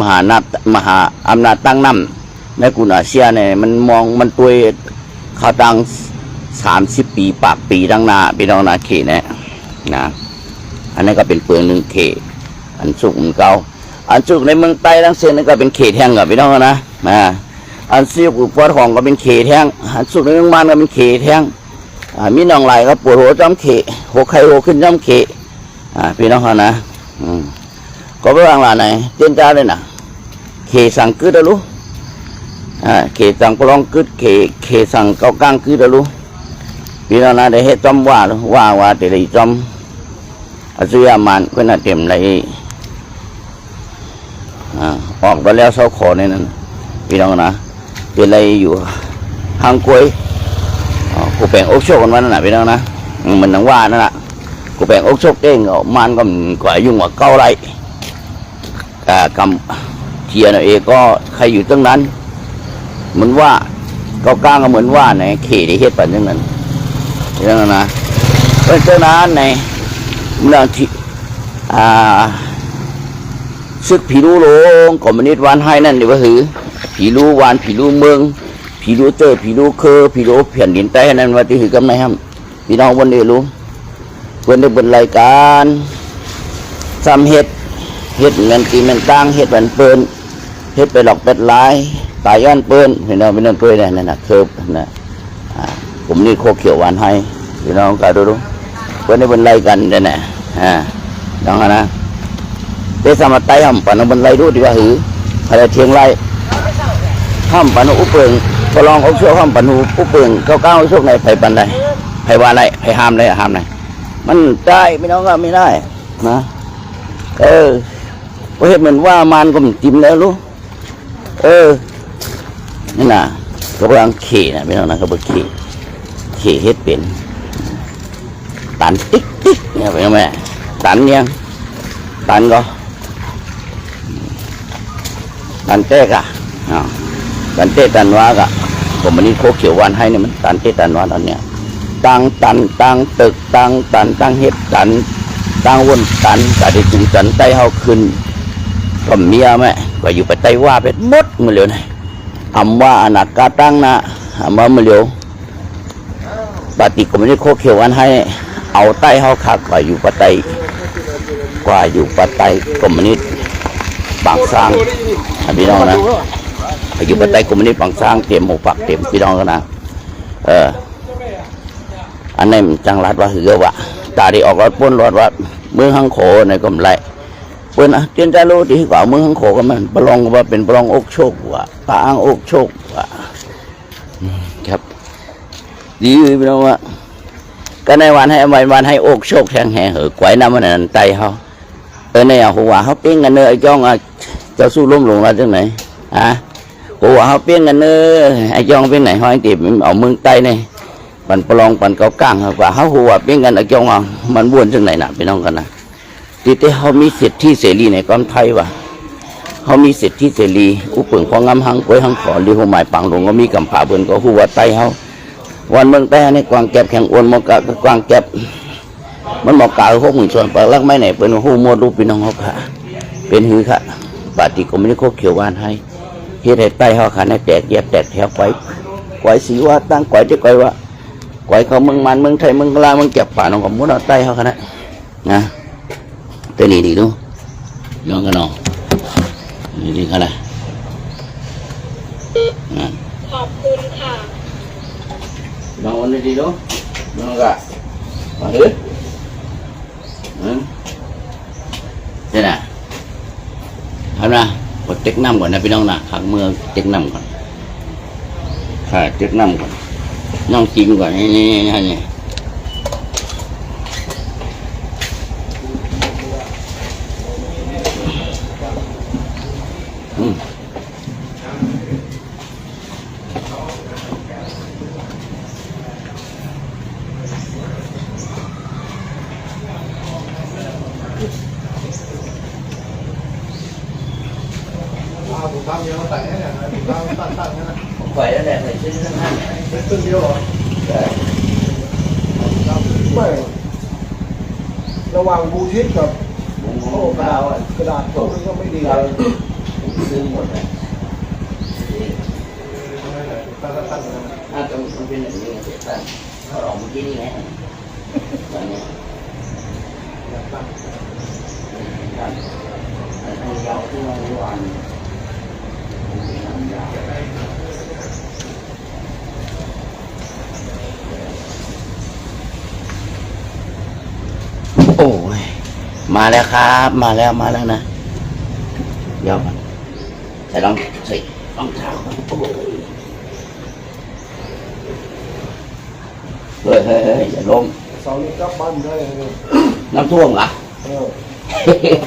มหานาจมหาอำนาจตั้งนำในกลุ่มอาเซียนเนี่ยมันมองมันตัวเขาตั้งสามสิบปีปากปีดังนาพี่น้องนาเขตเนี่ยนะ อันนั้ก็เป็นเปลืองหนึ่งเขตอันสุกมันเก่าอันสุกในเมืองใต้ทั้งเส้นนั่นก็เป็นเขตแห้งกับพี่น้องนะอ่าอันสุกอุปวดของก็เป็นเขตแห้งอันสุกในเมืองมันก็เป็นเขตแห้งอ่ามีน้องไหลก็ปวดหัวจ้ำเขตหัวไข้หัวขึ้นจ้ำเขตอ่าพี่น้องนะอืม ก็ไปวางหลานไหนเจ้าจ้าเลยนะเขสั่งกึดอะลูอ่าเขสั่งปลองกึดเขเขสั่งเกากลางกึดอะลูพี่น้องนะได้เฮ็ดจอมว่าลูว่าว่าแต่ได้จอมอายุยามันก็น่าเต็มในอ่าออกไปแล้วเสาขอในนั้นพี่น้องนะเป็นอะไรอยู่ทางกล้วยกูแปลงอกโชคกันวันนั้นนะพี่น้องนะมันนังว่านั่นแหละกูแปลงอกโชคเด้งออกมันก็มันกว่ายุ่งกว่าเก้าไร กากำเทียนเองก็ใครอยู่ตรงนั้น เหมือนว่าก้ากลางก็เหมือนว่าในเขตที่เฮ็ดปันย่างนั้นพี่น้องนะเพราะฉะนั้นในเมื่อที่อ่าซึกผีรู้ลงคอมมิวนิสต์วานให้นั่นเดี๋ยวหือผีรู้วานผีรู้เมืองผีรู้เตอผีรู้เคอผีรู้แผ่นดินใต้นั่นว่าที่หือกำไรห้ำพี่น้องวันนี้รู้เพื่อนได้บนรายการซ้ำเฮ็ด เฮ็ดเงินตีเงินตั้งเฮ็ดบันเปิ้นเฮ็ดไปหลอกเป็ดลายตายย้อนเปิ้นพี่น้องพี่น้องเปิ้นเนี่ยนั่นน่ะคิร์ฟนะอ่าผมนี่โคเขียวหวานให้พี่น้องก็ดูดูเพื่อนในบนไล่กันเนี่ยนะอ่าน้องนะเดสามาไตห้ำปานบนไล่ดูดีว่าหืออะไรเทียงไล่ห้ำปานอุปเปิงก็ลองเอาเชือกห้ำปานอุปเปิงเก้าเก้าเชือกในไผ่ปันใดไผ่ว่าไรไผ่ห้ามได้ห้ามไหนมันได้ไม่น้องก็ไม่ได้นะเออ เพราะเหตุเหมือนว่ามันก็มันจิ้มแล้วรู้เออนี่นะก็กำลังเขี่นะไม่น้องนะก็บ่ขี่ขี่เฮ็ดเป็นตันติ๊กติ๊กเนี่ย phải không ạ ตัน nha ตัน có ตันเต๊ก à à. ตันเต๊ตันว่ากะผมวันนี้โคเขียววันให้เนี่ยมันตันเต๊ตันว่าตอนเนี้ยตังตันตังตึกตังตันตังเฮ็ดตันตังวนตันกะได้ถึงตันไต้เฮาขึ้น ก็เมียแม่ก็อยู่ไปไต้ว่าไปหมดมือเหลียวนี่อำว่าอนักกาตั้งนะอำว่ามือเหลียวปฏิกรมนี้โคเขียววันให้ เอาใต้เฮาคักกว่าอยู่ปะไตกว่าอยู่ปะไตคอมมิวนิสต์บางสร้างพี่น้องนะอยู่ปะไตคอมมิวนิสต์บางสร้างเต็มหมกปักเต็มพี่น้องกันนะเอออันนี้มันจังรัดว่าหือว่าตาดีออกรถป้นรถว่าเมืองหังโขในกำไร เปิ้นะเตียนใจรู้ที่กว่าเมืองหังโขกันมันประลองว่าเป็นประลองอกโชคว่าปาอ้างอกโชคว่าครับ ดีอยู่พี่น้องว่าก็ในวันให้วันวันให้อกโชคแทงแห่เหอไกวน้ำมันนั่นไตเขาเออในหัวเขาเปี้ยงกันเนอไอ้จ้องอะเจ้าสู้ล้มลงแล้วจังไหนอะหัวเขาเปี้ยงกันเนอไอ้จ้องเปี้ยงไหนห้อยตีบเอาเมืองใต้นี่ยปันปลองปันเกาก้างเขาว่าเขาหัวเปี้ยงกันไอ้จ้องอะมันบ้วนจังไหนหน่ะพี่น้องกันนะ ที่ที่เขามีสิทธิเสรีในความไทยว่ะเขามีสิทธิเสรีอุปงของงำหังกวยหังขอหรือหัวหมายปังหลงก็มีกำผาเบิ่นก็หัวไตเขาวันเมืองแต่ในกวางแก็บแข่งอ้วนมอกะกวางแก็บมันบอกกล่าวพวกมึงส่วนปากลักไม่ไหนเป็นหูมดรูปพี่น้องเขาค่ะ เป็นหือค่ะปฏิกรมไม่ได้โคเขียววานให้เฮ็ดให้ใต้เขาค่ะในแตกแยกแตกแถวไว้ไว้สีว่าตั้งไว้จะไว้ว่าไว้เขาเมืองมันเมืองไทยเมืองลาเมืองเก็บป่าน้องกับมุดเอาใต้เขาค่ะนะนะ ตัวนี้ดีดูน้องกันน้องนี่ดีค่ะนะนะขอบคุณค่ะ Bangun ni dulu. Bangun tak? Ada? Hmm? Thế nào? Hôm nay, có tích năm ก่อนนะพี่น้องนะขักเมือง tích năm ก่อนค่ะ tích năm ก่อนน้องจิ้มก่อนนี่นี่นี่นี่อืม À, ผมทำเยอะมาแต่งให้เนี่ยนะผมทำตั้งตั้งๆนะ Khỏe đó đẹp này chứ không ăn เป็นตึ้งเดียวเหรอ Đấy. ครับไม่ระหว่าง บูชิดกับ Bụng โอ้ bụng กระดาษ cao rồi กระดาษโต๊ะมันก็ไม่ดี Cao. ซื้อหมดเลยตั้งตั้งตั้งเลยน่าจะมันเป็นอย่างนี้เสียตั้งเขาออกเมื่อกี้นี่ไงตอนนี้ตั้งครับอันนี้ยาวที่ว่าวันยาวโอ้ย มาแล้วครับ มาแล้วมาแล้วนะเดี๋ยวก่อนใส่รองใส่รองเท้าก่อนโอ้ยเฮ้ยเฮ้ยเฮ้ยอย่าล้มเสานี้กลับบ้านได้เลยน้ำท่วมเหรอเออ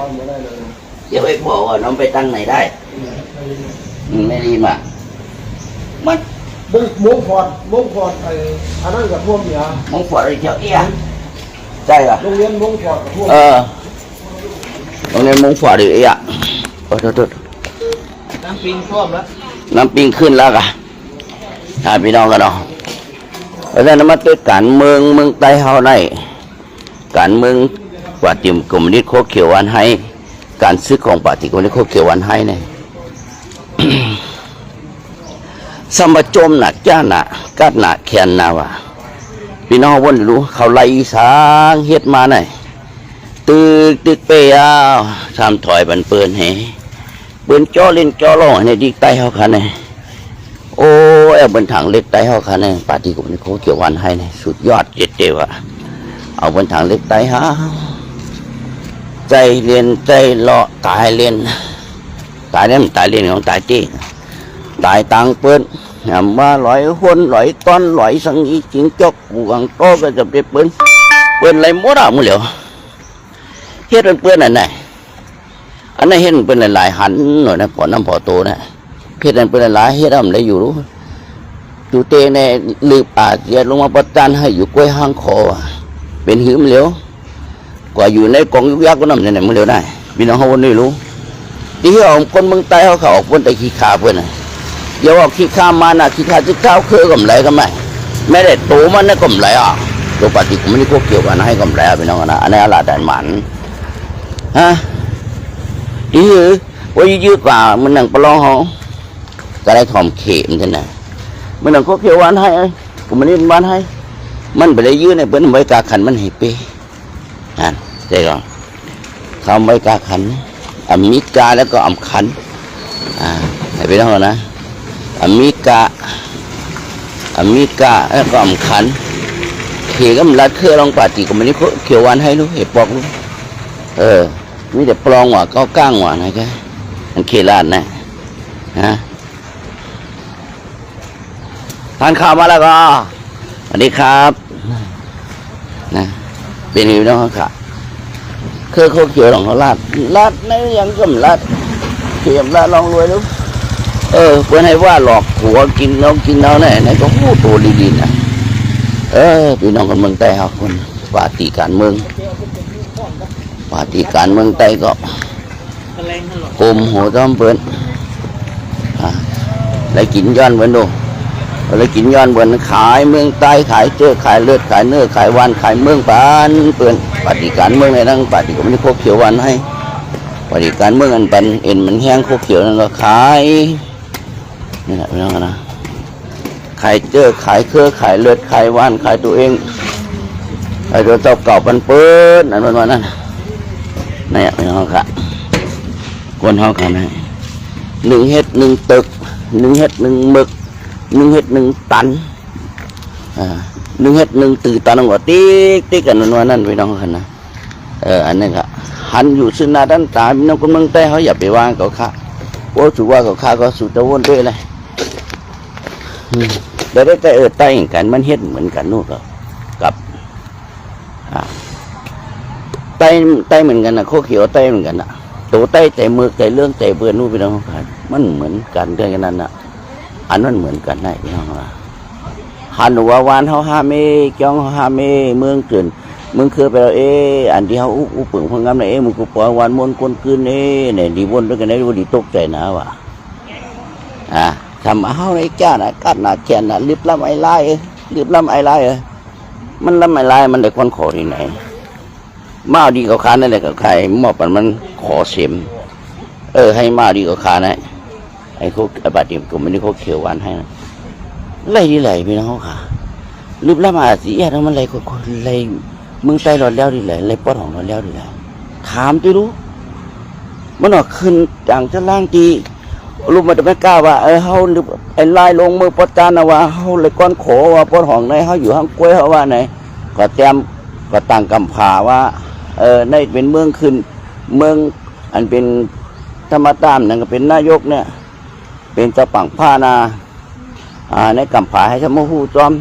บ้านไม่ได้เลยเดี๋ยวไปบอกว่าน้องไปตั้งไหนได้ไม่ได้อืมไม่รีบอะมันมุ้งมุ้งพอดมุ้งพอดไอ้อันนั้นกับท่วมเนี่ยมองฝอดอะไรเจ้าเอี้ยใช่ป่ะโรงเรียนมุ้งพอดกับท่วมเออ ตรงนี้มองฝอดอะไรเอี้ยโอ้โทษโทษน้ำปิงท่วมแล้วน้ำปิงขึ้นแล้วกะถ้าพี่น้องกันเนาะเพราะฉะนั้นมาติดการเมืองเมืองใต้เฮาในการเมืองปฏิมกรมนิตโคกเขียววันให้ การซื้อของปฏิกรมนิตโคกเขียววันให้เนี่ย สมบจมหนักจ้าหนักกัดหนักแขนนาวะพี่น้องวนรู้ เขาไล่สางเฮ็ดมาไหน ตึกตึกเปยาทำถอยบันเปืนเหเปืนจ่อเล่นจ่อล่องในดิกใต้เขาคันเนี่โอ้เอลบนถังเล็กใต้เขาคันเนี่ปาที่ผมนี่เขาเกี่ยววันให้เนี่ยสุดยอดเจ็ดเดียวอะเอาบนถังเล็กใต้ฮะใจเรียนใจเลาะตายเรียนตายเนี่ยมันตายเรียนของตายจี้ตายตังเปืนยามว่าลอยหุ่นลอยต้อนลอยสังอีจิงจกหวังโตก็จะเป็นปืนเปืนไรมดอะมึงเหลียว เฮ็ดเปื้อนอันไหนอันนั้นเฮ็ดเป็นหลายๆหันหน่อยนะพอน้ำพอโตนะเฮ็ดอนเป็นหลายเฮ็ดอำได้อยู่รู้อยู่เตในลืบอาจเย็ดลงมาประจานให้อยู่กล้วยห้างคอเป็นหืมเหลวกว่าอยู่ในกองยุกยักก็น้ำเนี่ยมึงเหลวได้มีน้องเขาวันนี้รู้ที่เขาคนเมืองใต้เขาเขาออกพ้นแต่ขี้ขาเพื่อนเดี๋ยวออกขี้ขามานะขี้ขาจะข้าเคยกำไรก็ไม่ไม่ได้โตมันนะกำไรอะตัวปฏิกูไม่ได้พวกเกี่ยวกันให้กำไรพี่น้องนะอันนี้อลาดแดนหมัน นี่วันให้มันไปได้ยืดในเปิ้นไว้กาขันมันให้เป้อะใช่ก่อนคำไว้กาขันอมิกาแล้วก็อำขันอ่าให้พี่น้องนะอเมริกาอเมริกาแล้วก็อำคัญเขก็มันรัดเครื่องลองปาติก็มันนี่เขียววันให้ลูกเห็บปอกลูกเออ มีแต่ปลองว่ะก็ก้างว่ะนะแกมันเขลาดนะฮะทานข้าวมาแล้วก็สวัสดีครับ นะ เป็นยังไงน้องครับเคยเขาเขียวหลงเขาลาดลาดในยังก็มลาดเขียมลาดลองรวยลูกเออเพื่อนให้ว่าหลอกหัวกินน้องกินน้องเนี่ยไหนก็พูดตัวดีๆนะเออพี่น้องกันเมืองใต้ครับคนปาฏิการเมืองาฏิการเมืองใต้ก็กลมหัวต้อมเปิ้นอะแล้วกินย้อนเปิ้นดูแล้วกินย้อนเปิ้นขายเมืองใต้ขายเจ้อขายเลือดขายเนื้อขายวันขายเมืองปานเปิ้นปาฏิการเมืองในทั้งปาฏิก็ไม่ได้ครบเขียววันให้ปาฏิการเมืองอันปันเอ็นมันแห้งครบเขียวนั่นก็ขายนี่แหละพี่น้องนะขายเจอขายเครือขายเลือดขายว่านขายตัวเองขายตัวเจ้าเก่าปันเปิ้นนั่นวันวันนั้น นี่นพี่น้องค่ะคนเฮากันให้หนึ่งเฮ็ดหนึ่งตึกหนึ่งเฮ็ดหนึ่งมึกหนึ่งเฮ็ดหนึ่งตันอ่าหนึ่งเฮ็ดหนึ่งตื่นตันก็ติ๊กติ๊กกันนวันนั้นพี่น้องกันนะเอออันนี้ก็หันอยู่ซึ่งหน้าด้านตาพี่น้องคนเมืองใต้เขาอย่าไปวางเขาค่ะโอ้ถือว่ากับข้าก็สุดตะวนด้วยเลยแต่ได้แต่เออใต้เหมือนกันมันเฮ็ดเหมือนกันนู่นก็กับอ่า ใต้ใต้เหมือนกันนะโคเขียวใต้เหมือนกันนะตัวใต้แต่มือแต่เรื่องแต่เบื่อนู่นไปน้องกันมันเหมือนกันด้วยกันนั่นนะอันนั้นเหมือนกันได้พี่น้องว่าหันหัววานเฮาฮาเมจ้องเฮาฮาเมเมืองเกินมึงคือไปแล้วเอออันที่เฮาอุอุปึงพงงามนะเอมึงกูปล่อยวานมนต์คนคืนเอเนี่ยดีวนด้วยกันได้บ่ดีตกใจนะว่ะอ่าทำเอาในจ้านะกัดหนาแขนนะรีบลำไอ้ไล่เอ้ยรีบลำไอ้ไล่เอ้ยมันลำไอ้ไล่มันได้คนขอที่ไหน มาเอาดีกับขานั่นแหละกับใครมอบมันมันขอเสียมเออให้มาดีกว่าขานะไอ้โคกไอ้บาดเจ็บกูไม่ได้โคกเขียวหวานให้นะไล่ดีไหลพี่น้องเขาขารูปแล้วมาสิแย่ทั้งมันไล่คนไล่มึงไตหลอดแล้วดีไหลไล่ปอดของหลอดแล้วดีไหลถามติรู้มันออกขึ้นจังจะล่างตีลูกมันจะไม่กล้าว่าเออเฮาหรือไอ้ลายลงมือประจานนะว่าเฮาเลยก้อนโขว่าปอดห้องในเฮาอยู่ห้างกล้วยเฮาว่าไหนก็แต้มก็ตั้งกำผาว่า เออในเป็นเมืองขึ้น เมืองอันเป็นธรรมตามนั่นก็เป็นนายกเนี่ย เป็นเจ้าปังผ้านาอ่าในกำผาให้ชมหูจอม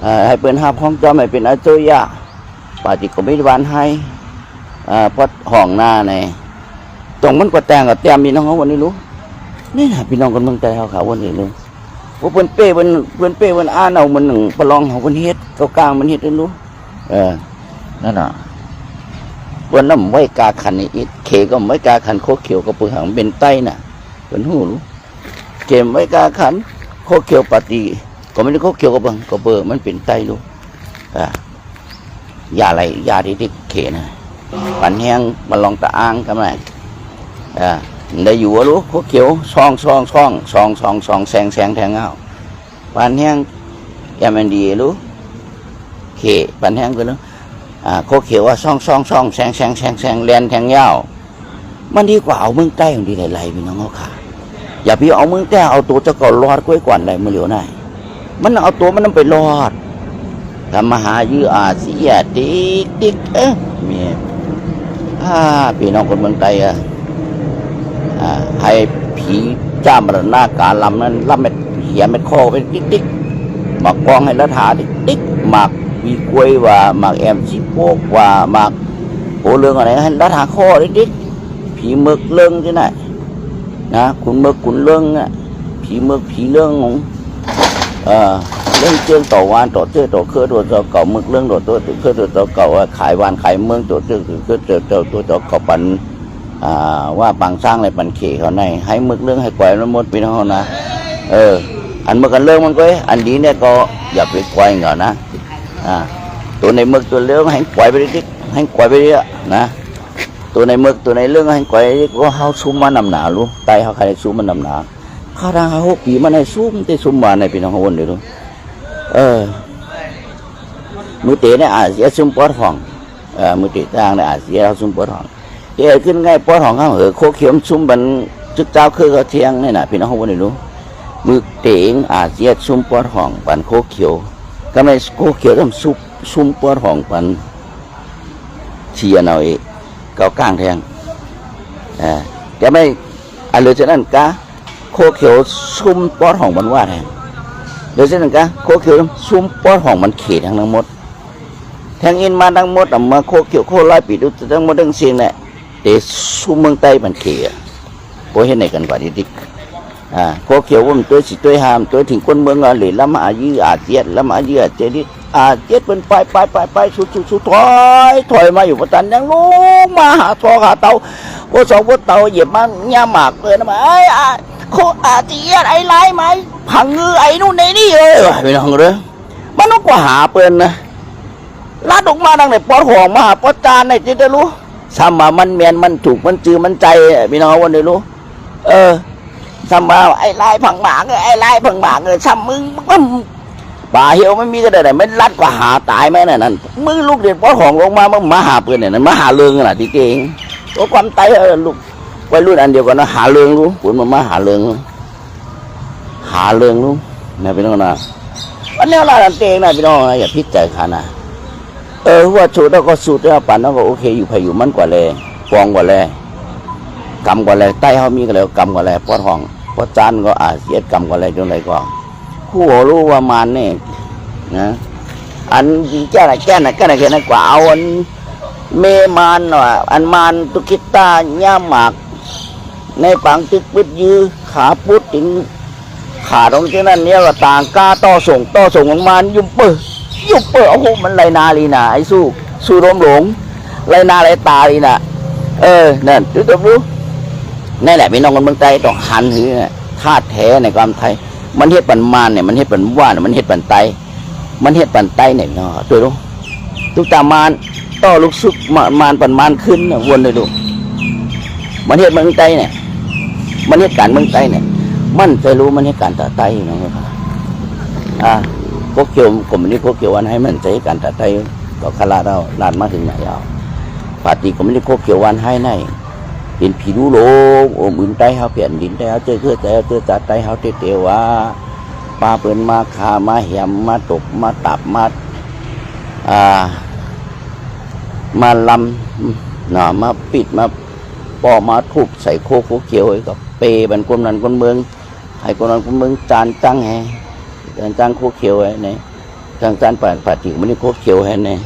เอ่อให้เป็นห้าพ้องจอมให้เป็นอาจยะปาจิกมิตรวันให้อ่าพอดห้องหน้าในตรงมันก็แต่งกับแต้มพี่น้องเขาวันนี้รู้นี่นะพี่น้องคนเมืองใจเขาเขาวันนี้รู้ว่าเพิ่นเป้เพิ่นเพิ่นเป้เพิ่นอ่านเอามันหนึ่งประลองเขาเพิ่นเฮ็ดเขากลางมันเฮ็ดได้รู้เออนั่นน่ะ เพิ่นน้ำไว้กาขันอีกเขก็ไว้กาขันโคเขียวก็เปืนหังเป็นไตน่ะเพิ่นหูรู้เกมไว้กาขันโคเขียวปฏิก็ไม่ได้โคเขียวก็เบิ่งก็เบิ่งมันเป็นไตรู้อ่ายาอะไรยาที่ที่เขนะปันแห้งมาลองตะอ้างกันไหมอ่าได้อยู่วะลูกพวกเขียวซองซองซองซองซองซองแสงแสงแทงเงาปันแห้งยามันดีลูกเขปันแห้งก็ลูกอ่า โคเขียวว่าซ่องซ่องซ่องแสงแสงแสงแสงแลนแทงยาวมันดีกว่าเอาเมืองใต้ของดีหลายๆพี่น้องเขาค่ะ อย่าพี่เอาเมืองใต้เอาตัวจะก่อรอดกล้วยก่อนอะไรมือเหลียวได้มันเอาตัวมันต้องไปรอดทำมาหายื้ออาเซียติ๊กติ๊กเอ๊ะเมียถ้าพี่น้องคนเมืองไทยอะอ่าให้ผีจ้ามรณาการลำนั้นลำเม็ดเหียเม็ดคอเป็นติ๊กติ๊กมักกองให้ละถาติ๊กติ๊กมัก วีกล้วยว่าหมักแอมชิโปกว่าหมักโอเรื่องอะไรให้ละถาคอติ๊กติ๊กผีหมึกเรื่องที่ไหนนะคุณหมึกคุณเรื่องอะผีหมึกผีเรื่องของเอ่อเรื่องเจียงต่อวานต่อเจ้อต่อเครือตัวต่อเก่าหมึกเรื่องต่อตัวเครือตัวต่อเก่าว่าขายวานขายเมืองตัวเจ้อตัวเครือตัวตัวตัวต่อเก่าปันอ่าว่าปังสร้างอะไรปันเขเขาในให้มึกเรื่องให้กวยมันมดไปทั้งหมดนะเอออันเมึกกันเรื่องมันก็อันนี้เนี่ยก็อย่าไปกวยเหงานะ อ่าตัวในมึกตัวเรื่องให้กวยไปดิให้กวยไปเรื่อยนะตัวในมึกตัวในเรื่องให้กวยก็เขาซุ่มมานำหนารู้ไตเขาใครซุ่มมันนำหนาข้าทางเขาหกปีมันให้ซุ่มแต่ซุ่มมาในพี่น้องเขาวนเดี๋ยวรู้เออมือเตะเนี่ยอาจจะซุ่มปอดห้องเออมือเตะทางเนี่ยอาจจะเขาซุ่มปอดห้องเกิดขึ้นง่ายปอดของเขาเหอโคเขียมซุ่มบันจุดเจ้าคือเขาเทียงนี่นะพี่น้องเขาบ่ได้รู้มือเตงอาเจียซุ่มปอดของปันโคเขียว ก็ไม่โคเขียวต้องซุปซุ่มปอดของปันเชียร์เอาเองเกากลางแทงอ่าจะไม่อันเลือจากนั้นกะโคเขียวซุ่มปอดของมันว่าแทงเลือจากนั้นกะโคเขียวซุ่มปอดของมันเขตทั้งหมดแทงอินมาทั้งหมดออกมาโคเขียวโคไล่ปีดูทั้งหมดทั้งสิ้นเนี่ยแต่สู้เมืองใต้มันเขียโอ้เห็นไหนกันกว่าดิดิ อ่าโคเขียวว่ามันตัวสิตัวหามตัวถึงคนเมืองอะหรือละมายื้ออาเจียดละมายื้ออาเจียดอาเจียดเป็นไปไปไปไปสุดสุดสุดถอยถอยมาอยู่ประตันยังลุงมาหาทอหาเตาว่าสองว่าเตาเหยียบมันย่าหมากเลยนะมาไอ้อาโคอาเจียดไอ้ไรไหมพังงือไอ้นู่นไอ้นี่เลยไม่ต้องเลยมันต้องกว่าหาเปิ้นนะลาดออกมาดังไหนปอดห่องมาหาปอดจานไหนจะได้รู้ซ้ำมามันเมียนมันถูกมันจือมันใจพี่น้องวันนี้รู้เออ ซ้ำมาไอ้ลายผังหมาเอ้ไอ้ลายผังหมาเอ้ยซ้ำมึงมันป่าเหี่ยวไม่มีก็ได้ไหนไม่รัดกว่าหาตายไหมนั่นนั่นมือลูกเด็กป้อดหองลงมามึงมาหาปืนเนี่ยนั่นมาหาเรืองน่ะที่เก่งตัวความตายเออลูกวัยรุ่นอันเดียวกันนะหาเรืองรู้ผลมันมาหาเรืองหาเรืองรู้นะพี่น้องนะวันนี้เราอันเตงนะพี่น้องนะอย่าพิจารณานะเออว่าสูตรแล้วก็สูตรแล้วปั่นแล้วก็โอเคอยู่พายุมันกว่าเลยฟองกว่าเลยกำกว่าเลยใต้เขามีก็แล้วกำกว่าเลยปอดห้อง ปอดจานก็อาเสียดกำกว่าเลยจนไรก็คู่หัวรู้ว่ามันนี่นะอันแก่ไหนแก่ไหนแก่ไหนแก่ไหนกว่าเอาอันเมมันว่ะอันมันตุกิตาย่าหมากในปังตึกปิดยือขาพุดถึงขาตรงที่นั่นเนี่ยก็ต่างกาต่อส่งต่อส่งของมันยุ่มเปื้อยุบเปิดโอ้โหมันไรนาลีนาไอ้สู้สู้รวมหลงไรนาไรตาลีนาเออนั่นดูตัวรู้ นั่นแหละพี่น้องคนเมืองใต้ต้องหันหือธาตุแท้ในความไทย มันเฮ็ดปันมานเนี่ยมันเฮ็ดปันว่านมันเฮ็ดปันไตมันเฮ็ดปันไตเนี่ยเนาะตัวรู้ทุกตามานต่อลูกซุกมามานปันมานขึ้นน่ะวนเลยดูมันเหตุเมืองไตเนี่ยมันเหตุการเมืองไตเนี่ยมันจะรู้มันเหตุการตาไตนะครับอ่าพวกเกี่ยวผมนี่พวกเกี่ยววันให้มันใจการตาไตก็คาราเราลานมาถึงไหนเอาปาติก็ไม่ได้พวกเกี่ยววันให้ใน เป็นผีดูโลกโอมอื่นไตเฮาเปลี่ยนดินไตเฮาเจอเคือใจเฮาเจอตาไตเฮาเตเตว่าปลาเปิ้นมาคามาแหมมาตกมาตับมาอ่า มาลำหน่อมาปิดมาปอมาทุบใส่โคโคเขียวไอ้กับเปบันคนนั้นคนเมืองให้คนนั้นคนเมืองจานจังแฮจานจังโคเขียวไอ้เนี่ยจานจานป่าป่าติกมันนี่โคเขียวไอ้เนี่ย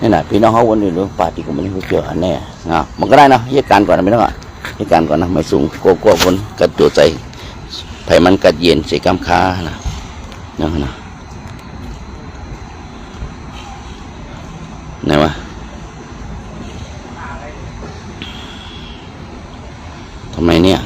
นี่นะพี่น้องเขาวนอยู่หรือป่าที่กูไมันเขาเจวอันแน่นะมันก็ได้นะเหตุการณ์ก่อนนะพี่น้องอะเหตุการณ์ก่อนนะไม่สูงโกโก้บนกัดตัวใจไผ่มันกัดเย็นเสียกำค้านะนะนะไหนวะทำไมเนี่ย